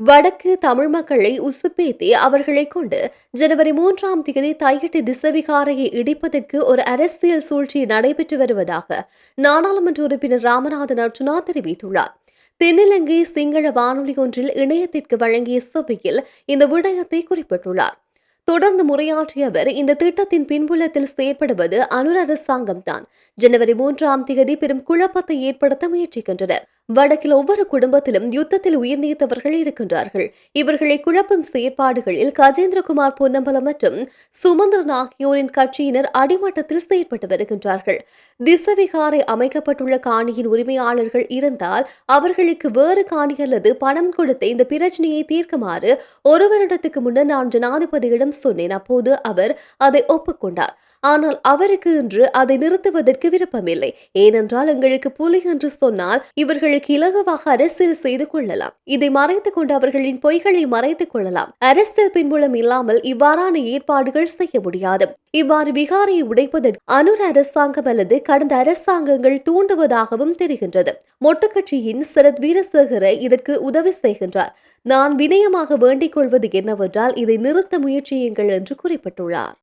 வடக்கு தமிழ் மக்களை உசுப்பேத்தி அவர்களை கொண்டு ஜனவரி மூன்றாம் தேதி தையிட்டு திசவிகாரையை இடிப்பதற்கு ஒரு அரசியல் சூழ்ச்சி நடைபெற்று வருவதாக நாடாளுமன்ற உறுப்பினர் ராமநாதன் அர்ஜுனா தெரிவித்துள்ளார். தென்னிலங்கை சிங்கள வானொலி ஒன்றில் இணையத்திற்கு வழங்கிய சபையில் இந்த விடயத்தை குறிப்பிட்டுள்ளார். தொடர்ந்து முறையாற்றிய அவர் இந்த திட்டத்தின் பின்புலத்தில் செயற்படுவது அனுர் அரசாங்கம்தான். ஜனவரி மூன்றாம் தேதி பெரும் குழப்பத்தை ஏற்படுத்த முயற்சிக்கின்றனர். வடக்கில் ஒவ்வொரு குடும்பத்திலும் யுத்தத்தில் உயிர் நீத்தவர்கள் இருக்கின்றார்கள். இவர்களை குழப்பும் செயற்பாடுகளில் கஜேந்திரகுமார் பொன்னம்பலம் மற்றும் சுமந்திரன் ஆகியோரின் கட்சியினர் அடிமட்டத்தில் செயற்பட்டு வருகின்றார்கள். திசவிகாரை அமைக்கப்பட்டுள்ள காணியின் உரிமையாளர்கள் இருந்தால் அவர்களுக்கு வேறு காணி அல்லது பணம் கொடுத்து இந்த பிரச்சனையை தீர்க்குமாறு ஒரு வருடத்துக்கு முன்னர் நான் ஜனாதிபதியிடம் சொன்னேன். அப்போது அவர் அதை ஒப்புக்கொண்டார். ஆனால் அவருக்கு இன்று அதை நிறுத்துவதற்கு விருப்பமில்லை. ஏனென்றால் எங்களுக்கு புலி என்று சொன்னால் இவர்களுக்கு இலகுவாக அரசியல் செய்து கொள்ளலாம். இதை மறைத்துக் கொண்டு அவர்களின் பொய்களை மறைத்துக் கொள்ளலாம். அரசியல் பின்புலம் இல்லாமல் இவ்வாறான ஏற்பாடுகள் செய்ய முடியாது. இவ்வாறு விகாரையை உடைப்பதற்கு அனுர் அரசாங்கம் அல்லது கடந்த அரசாங்கங்கள் தூண்டுவதாகவும் தெரிகின்றது. மொட்டக்கட்சியின் சரத் வீரசேகர இதற்கு உதவி செய்கின்றார். நான் வினயமாக வேண்டிக் கொள்வது என்னவென்றால் இதை நிறுத்த முயற்சியுங்கள் என்று குறிப்பிட்டுள்ளார்.